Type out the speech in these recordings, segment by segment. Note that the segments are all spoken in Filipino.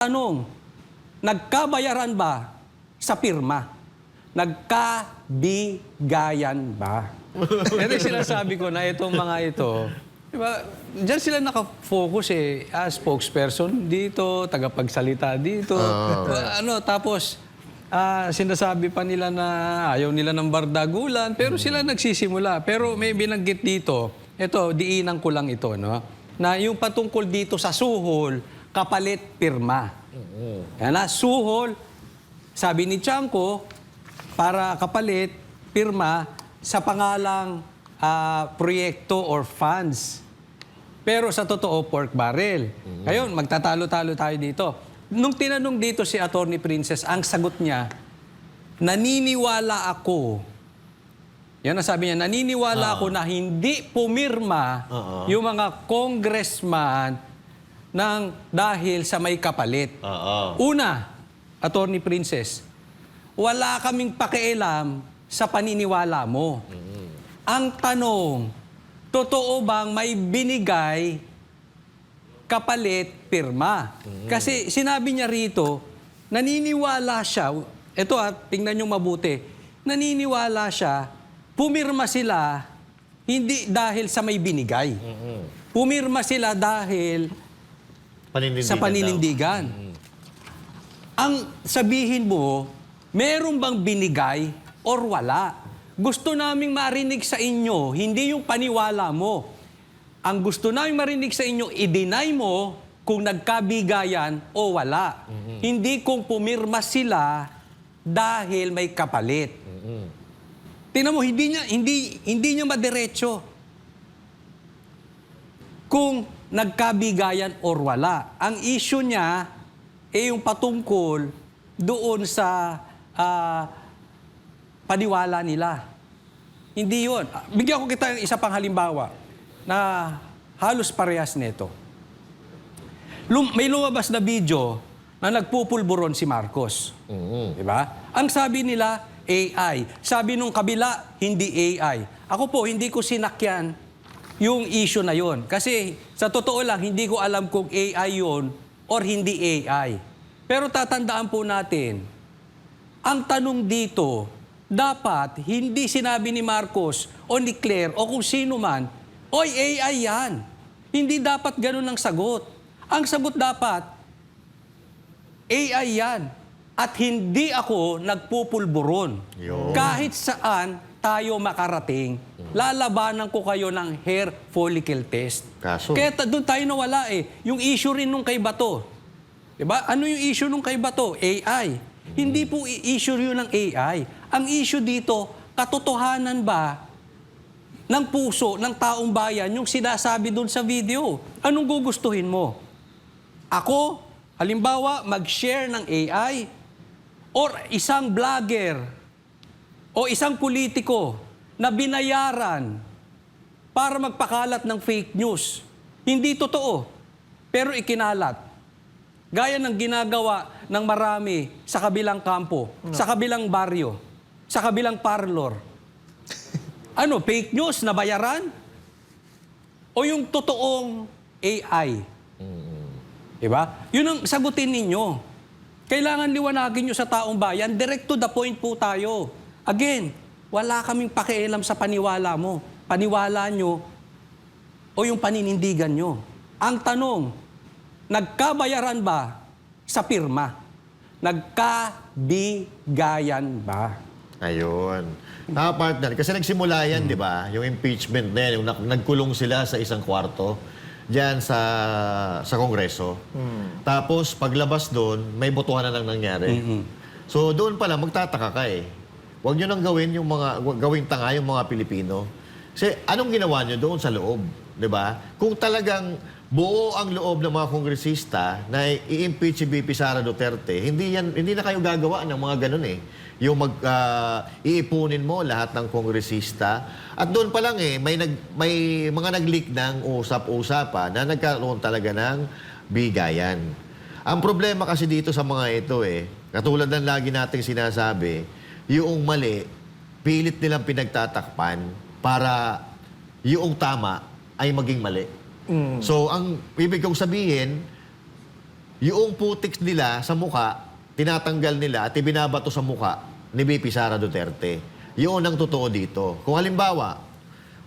Tanong, nagkabayaran ba sa pirma? Nagkabigayan ba? Ito yung sinasabi ko na itong mga ito, di ba, dyan sila nakafocus eh, as spokesperson dito, tagapagsalita dito. ano, tapos, ah, sinasabi pa nila na ayaw nila ng bardagulan, pero sila nagsisimula. Pero may binanggit dito, ito, diinan ko lang ito, no? Na yung patungkol dito sa suhol, kapalit pirma. Yan na, suhol, sabi ni Chanko, para kapalit, pirma, sa pangalang ah, proyekto or funds. Pero sa totoo, pork barrel. Ngayon, magtatalo-talo tayo dito. Nung tinanong dito si Attorney Princess, ang sagot niya, naniniwala ako yan ang sabi niya, naniniwala ako na hindi pumirma yung mga congressman ng dahil sa may kapalit. Oo. Una, Attorney Princess, wala kaming pakialam sa paniniwala mo. Ang tanong, totoo bang may binigay kapalit pirma? Kasi sinabi niya rito, naniniwala siya, ito at tingnan niyo mabuti, naniniwala siya, pumirma sila hindi dahil sa may binigay. Pumirma sila dahil Paninindigan sa paninindigan. Ang sabihin mo, meron bang binigay or wala? Gusto naming marinig sa inyo, hindi yung paniwala mo. Ang gusto naming marinig sa inyo, i-deny mo kung nagkabigayan o wala. Hindi kung pumirma sila dahil may kapalit. Tingnan mo, hindi niya, hindi, hindi niya madiretso kung nagkabigayan or wala. Ang issue niya ay yung patungkol doon sa ah, paniwala nila. Hindi yun. Ah, Bigyan ko kita ng isa pang halimbawa na halos parehas nito. Lum- may lumabas na video na nagpupulburon si Marcos. Di ba? Ang sabi nila, AI. Sabi nung kabila, hindi AI. Ako po, hindi ko sinakyan yung issue na yon. Kasi sa totoo lang, hindi ko alam kung AI yon or hindi AI. Pero tatandaan po natin, ang tanong dito, dapat hindi sinabi ni Marcos o ni Claire o kung sino man, Oy, AI yan. Hindi dapat ganun ang sagot. Ang sagot dapat, AI yan. At hindi ako nagpupulburon. Yun. Kahit saan tayo makarating, lalabanan ko kayo ng hair follicle test. Kaso? Kaya doon tayo nawala eh. Yung issue rin nung kay Bato. Diba? Ano yung issue nung kay Bato? AI. Hindi po issue yun ng AI. Ang issue dito, katotohanan ba ng puso ng taong bayan yung sinasabi doon sa video? Anong gugustuhin mo? Ako, halimbawa, mag-share ng AI or isang vlogger o isang politiko na binayaran para magpakalat ng fake news. Hindi totoo, pero ikinalat. Gaya ng ginagawa ng marami sa kabilang kampo, sa kabilang baryo, sa kabilang parlor. Ano, fake news na bayaran? O yung totoong AI? Diba? Yun ang sagutin ninyo. Kailangan liwanagin nyo sa taong bayan, direct to the point po tayo. Again, wala kaming pakialam sa paniwala mo. Paniwala nyo o yung paninindigan nyo. Ang tanong, nagkabayaran ba sa pirma? Nagkabigayan ba? Ayun. Ah, partner, kasi nagsimula yan, di ba? Yung impeachment na yan, yung nag- nagkulong sila sa isang kwarto diyan sa sa Kongreso. Tapos paglabas doon, may botohan na lang nangyari. So doon pala magtataka ka eh. Huwag niyo nang gawin yung mga gawing tanga yung mga Pilipino. Kasi anong ginawa niyo doon sa loob, 'di ba? Kung talagang buo ang loob ng mga kongresista na i-impeach si BP Sara Duterte, hindi yan hindi na kayo gagawa ng mga ganun eh. Yung mag ah, iipunin mo lahat ng kongresista at doon pa lang eh may nag may mga nag-leak ng usap-usapan na nagkaroon talaga ng bigayan. Ang problema kasi dito sa mga ito eh, katulad ng lagi nating sinasabi, yung mali, pilit nilang pinagtatakpan para yung tama ay maging mali. So, ang ibig kong sabihin, yung putik nila sa muka, tinatanggal nila at ibinabato sa muka ni BP Sara Duterte. Yun ang totoo dito. Kung halimbawa,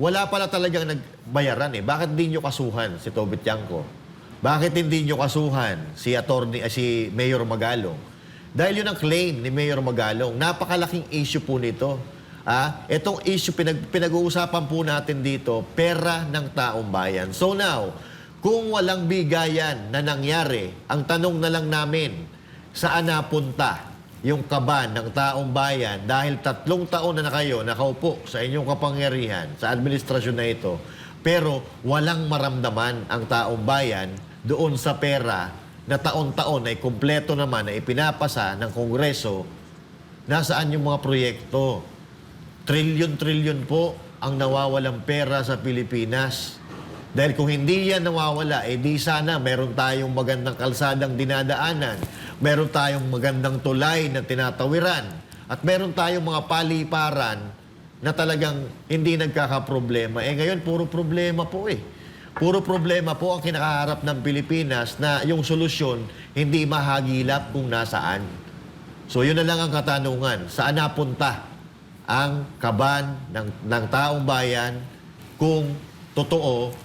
wala pala talagang nagbayaran eh. Bakit hindi nyo kasuhan si Tobit Tiangco? Bakit hindi nyo kasuhan si attorney, ah, si Mayor Magalong? Dahil yun ang claim ni Mayor Magalong. Napakalaking issue po nito. Ah, itong issue pinag, pinag-uusapan po natin dito, pera ng taong bayan. So now, kung walang bigayan na nangyari, ang tanong na lang namin, saan napunta yung kaban ng taong bayan dahil tatlong taon na na kayo nakaupo sa inyong kapangyarihan, sa administrasyon na ito, pero walang maramdaman ang taong bayan doon sa pera na taon-taon ay kumpleto naman na ipinapasa ng Kongreso, nasaan yung mga proyekto? Trilyon-trilyon po ang nawawalang pera sa Pilipinas. Dahil kung hindi yan nawawala, eh di sana meron tayong magandang kalsadang dinadaanan, meron tayong magandang tulay na tinatawiran, at meron tayong mga paliparan na talagang hindi nagkakaproblema. Eh ngayon, puro problema po eh. Puro problema po ang kinakaharap ng Pilipinas na yung solusyon hindi mahagilap kung nasaan. So yun na lang ang katanungan. Saan napunta ang kaban ng, ng taong bayan kung totoo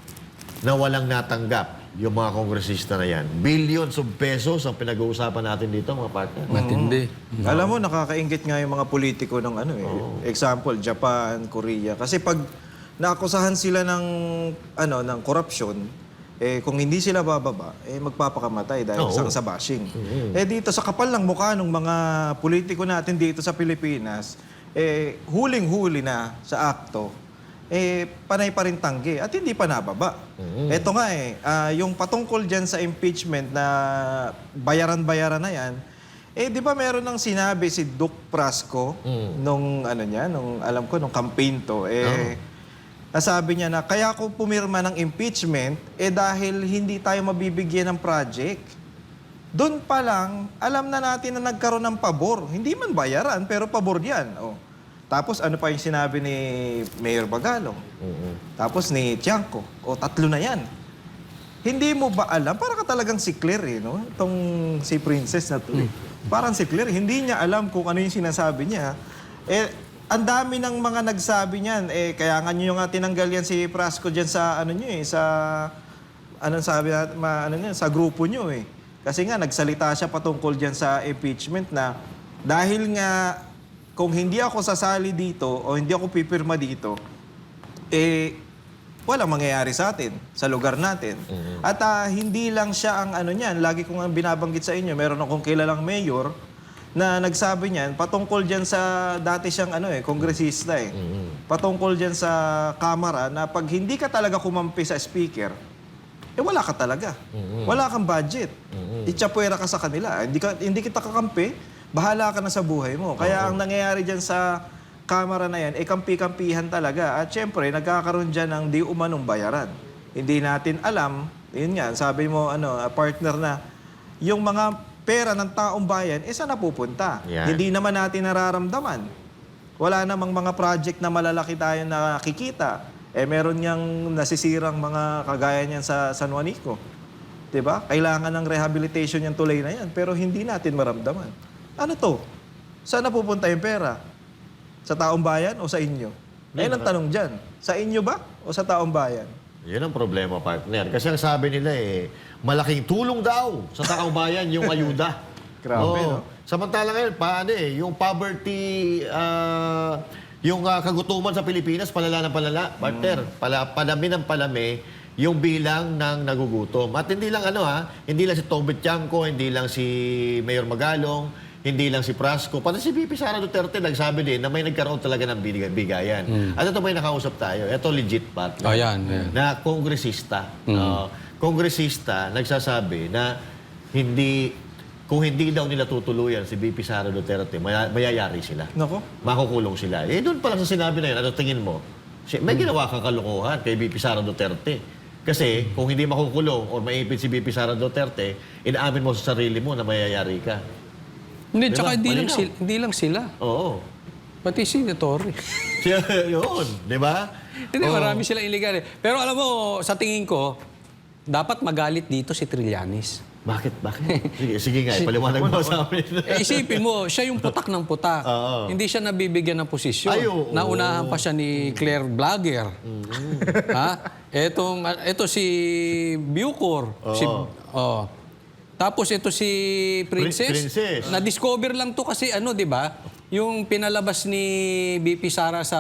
na walang natanggap yung mga kongresista na yan. Billions of pesos ang pinag-uusapan natin dito, mga partner. Matindi. Alam mo, nakakaingit nga yung mga politiko ng ano eh. Example, Japan, Korea. Kasi pag naakusahan sila ng ano ng korupsyon, eh kung hindi sila bababa, eh magpapakamatay dahil Oo. sa, sa bashing. Eh dito sa kapal ng mukha ng mga politiko natin dito sa Pilipinas, eh huling-huli na sa akto, eh panay pa rin tanggi at hindi pa nababa. Ito nga eh, ah, yung patungkol dyan sa impeachment na bayaran-bayaran na yan, eh, di ba meron nang sinabi si Duke Prasco nung ano niya, nung alam ko nung campaign to, eh nasabi niya na kaya ako pumirma ng impeachment eh dahil hindi tayo mabibigyan ng project. Doon pa lang, alam na natin na nagkaroon ng pabor. Hindi man bayaran, pero pabor yan. Oh. Tapos ano pa yung sinabi ni Mayor Bagalong? Tapos ni Tiangco. O tatlo na yan. Hindi mo ba alam? Para ka talagang si Claire eh, no? Itong si Princess na to. eh. Parang si Claire, hindi niya alam kung ano yung sinasabi niya. Eh, ang dami ng mga nagsabi niyan. Eh, kaya nga niyo nga tinanggal yan si Prasco dyan sa ano niyo eh, sa anong sabi natin, ma, ano niya, sa grupo niyo eh. Kasi nga nagsalita siya patungkol diyan sa impeachment na dahil nga kung hindi ako sasali dito o hindi ako pipirma dito, eh walang mangyayari sa atin, sa lugar natin. At ah, hindi lang siya ang ano niyan, lagi kong ang binabanggit sa inyo, meron akong kilalang mayor na nagsabi niyan patungkol diyan sa dati siyang ano eh, kongresista eh. Patungkol diyan sa kamera na pag hindi ka talaga kumampi sa speaker, eh wala ka talaga. Wala kang budget. Itsapuera ka sa kanila. Hindi, ka, hindi kita kakampi, bahala ka na sa buhay mo. Kaya ang nangyayari dyan sa kamera na yan, eh kampi-kampihan talaga. At syempre, nagkakaroon dyan ng di umanong bayaran. Hindi natin alam, yun nga, sabi mo, ano, partner na, yung mga pera ng taong bayan, eh saan napupunta? Yan. Hindi naman natin nararamdaman. Wala namang mga project na malalaki tayo nakikita. Eh meron niyang nasisirang mga kagaya niyan sa San Juanico. 'Di ba? Kailangan ng rehabilitation yung tulay na yan, pero hindi natin maramdaman. Ano to? Saan napupunta yung pera? Sa taong bayan o sa inyo? Ayun ang tanong dyan. Sa inyo ba o sa taong bayan? Yan ang problema, partner. Kasi ang sabi nila eh, malaking tulong daw sa taong bayan yung ayuda. Grabe, Oo. no? Samantala ngayon, paano eh, yung poverty, ah, yung ah, kagutuman sa Pilipinas, palala ng palala, partner. Pala, palami ng palami yung bilang ng nagugutom. At hindi lang ano ha, hindi lang si Tobit Tiangco, hindi lang si Mayor Magalong, hindi lang si Prasco, pati si VP Sara Duterte nagsabi din na may nagkaroon talaga ng bigay- bigayan. At ito may nakausap tayo. Ito legit partner Oh, yan. yan. na kongresista. Uh, kongresista nagsasabi na hindi kung hindi daw nila tutuluyan si BP Sara Duterte, maya, mayayari sila. Nako. Makukulong sila. Eh doon pa lang sa sinabi na yun, ano tingin mo? Si- May ginawa kang kalokohan kay BP Sara Duterte. Kasi kung hindi makukulong o maipit si BP Sara Duterte, inaamin mo sa sarili mo na mayayari ka. Hindi, Diba? tsaka hindi lang, sila, hindi lang sila. Oo. Pati senatory. Siya, yun. Di ba? Hindi, marami silang illegal eh. Pero alam mo, sa tingin ko, dapat magalit dito si Trillanes. Bakit? Bakit? Sige, sige nga, ipaliwanag mo sa amin. Eh, isipin mo, siya yung putak ng putak. Oo. Hindi siya nabibigyan ng posisyon. Ay, oo. Naunahan pa siya ni Claire Vlogger. ha? Etong, ito si Bucor. Si, oh. Tapos ito si Princess. Princess. Na-discover lang to kasi ano, di ba? Yung pinalabas ni BP Sara sa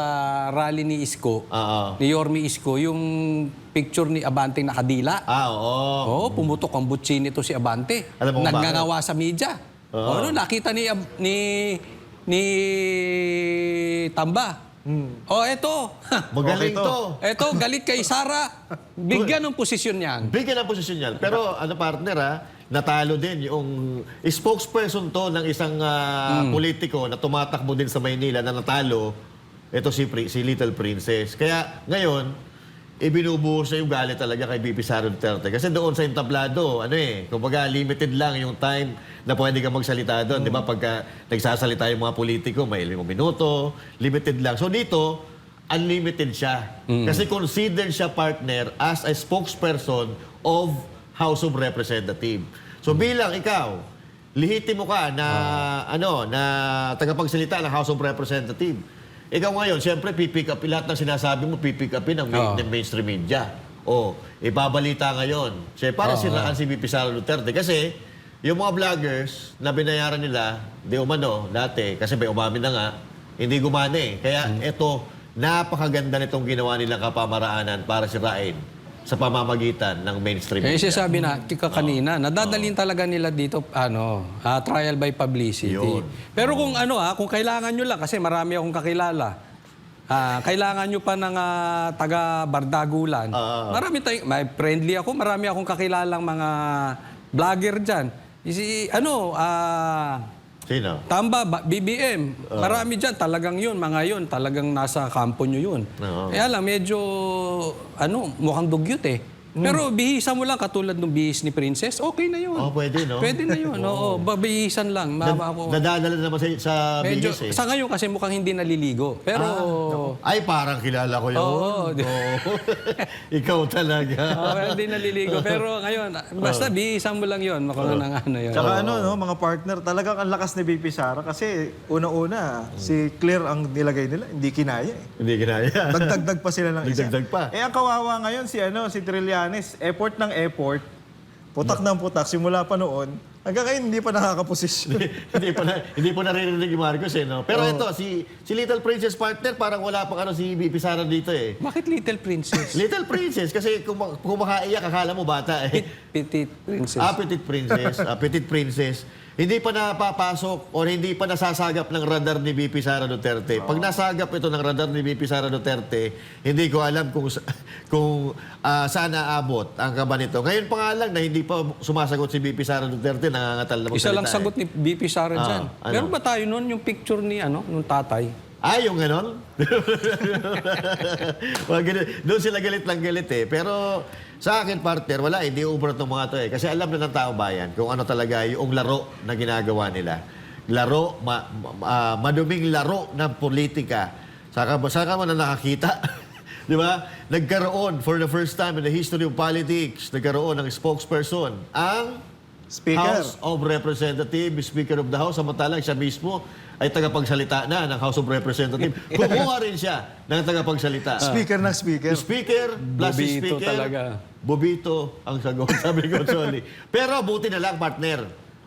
rally ni Isko, Oo. ni Yormi Isko, yung picture ni Abante nakadila. Ah, oo. Oo, pumutok ang butsi nito si Abante. Alam mo kung Nagngangawa sa media. Oo. ano, nakita ni Ab- ni ni Tamba. Oh, eto. Magaling Okay to. to. eto, galit kay Sara. Bigyan ng posisyon yan. Bigyan ng posisyon yan. Pero ano partner ha, natalo din yung spokesperson to ng isang ah, politiko na tumatakbo din sa Maynila na natalo. Ito si, Pri- si Little Princess. Kaya ngayon, ibinubuhos na yung galit talaga kay BP Sara Duterte. Kasi doon sa entablado, ano eh, kumbaga limited lang yung time na pwede ka magsalita doon. Di ba? Pagka nagsasalita yung mga politiko, may limang minuto, limited lang. So dito, unlimited siya. Kasi considered siya partner as a spokesperson of House of Representative. So bilang ikaw, lihiti mo ka na ano na tagapagsalita ng House of Representative. Ikaw ngayon, siyempre pipick up lahat ng sinasabi mo pipick upin ng, main- Oo. ng mainstream media. O, ibabalita ngayon. Siyempre, para siraan si VP Sara Duterte kasi yung mga vloggers na binayaran nila, di umano, dati, kasi may umamin na nga, hindi gumana eh. Kaya ito, napakaganda nitong ginawa nilang kapamaraanan para sirain sa pamamagitan ng mainstream media. siya sabi na, kika kanina, nadadalin talaga nila dito, ano, ah, trial by publicity. Yun. Pero kung ano ha, kung kailangan nyo lang, kasi marami akong kakilala, ah, kailangan nyo pa ng ah, taga Bardagulan. Ah. marami tayong, may friendly ako, marami akong kakilalang mga vlogger dyan. Si, ano, ah, Sino? Tamba, ba- BBM. Marami dyan, talagang yun, mga yun, talagang nasa kampo nyo yun. Oo. Kaya lang, medyo, ano, mukhang dugyot eh. Pero bihisa mo lang, katulad ng bihis ni Princess, okay na yun. Oh, pwede, no? Pwede na yun, oo. Babihisan lang. Mama ako. nadadala naman sa, sa Medyo, bihis eh. sa ngayon kasi mukhang hindi naliligo. Pero, Ay, parang kilala ko yun. Oo. Oo. Ikaw talaga. oh, hindi naliligo. Pero ngayon, basta bihisan mo lang yun. Mukhang nang ano yun. Tsaka ano, no, mga partner, talagang ang lakas ni BP Sara kasi una-una, si Claire ang nilagay nila, hindi kinaya eh. Hindi ginaya. Dagdagdag pa sila ng isa. Dagdagdag pa. Eh, ang kawawa ngayon si, ano, si Trillanes, effort ng effort, putak ng putak, simula pa noon, hanggang ngayon hindi pa nakakaposisyon. hindi pa na, hindi po naririnig ni Marcos eh, no? Pero ito, si si Little Princess partner, parang wala pang ano si BP Sara dito eh. Bakit Little Princess? Little Princess, kasi kung, ma- kung makaiyak, akala mo bata eh. Petite Princess. Ah, Petit Princess. ah, Petit Princess. Hindi pa napapasok or hindi pa nasasagap ng radar ni BP Sara Duterte. Pag nasagap ito ng radar ni BP Sara Duterte, hindi ko alam kung kung ah, saan aabot ang kaba nito. Ngayon pa nga lang na hindi pa sumasagot si BP Sara Duterte, nangangatal na Isa lang magsalita sagot eh. ni BP Sara Ah, dyan. ano? Meron ba tayo noon yung picture ni ano, nung tatay? Ah, yung ganon? Wag ganun. Doon sila galit lang galit eh. Pero sa akin, partner, wala, hindi ubrat ng mga to eh. Kasi alam na ng tao bayan kung ano talaga yung laro na ginagawa nila. Laro, ma- ma- ah, maduming laro ng politika. Saka, saka mo na nakakita. Di ba? Nagkaroon, for the first time in the history of politics, nagkaroon ng spokesperson. Ang Speaker. House of Representatives, Speaker of the House, samantalang siya mismo ay tagapagsalita na ng House of Representatives. Kumuha rin siya ng tagapagsalita. Speaker ng speaker. Speaker, plus Bobito speaker, talaga. Bobito ang sagot, sabi ko, sorry. Pero buti na lang, partner.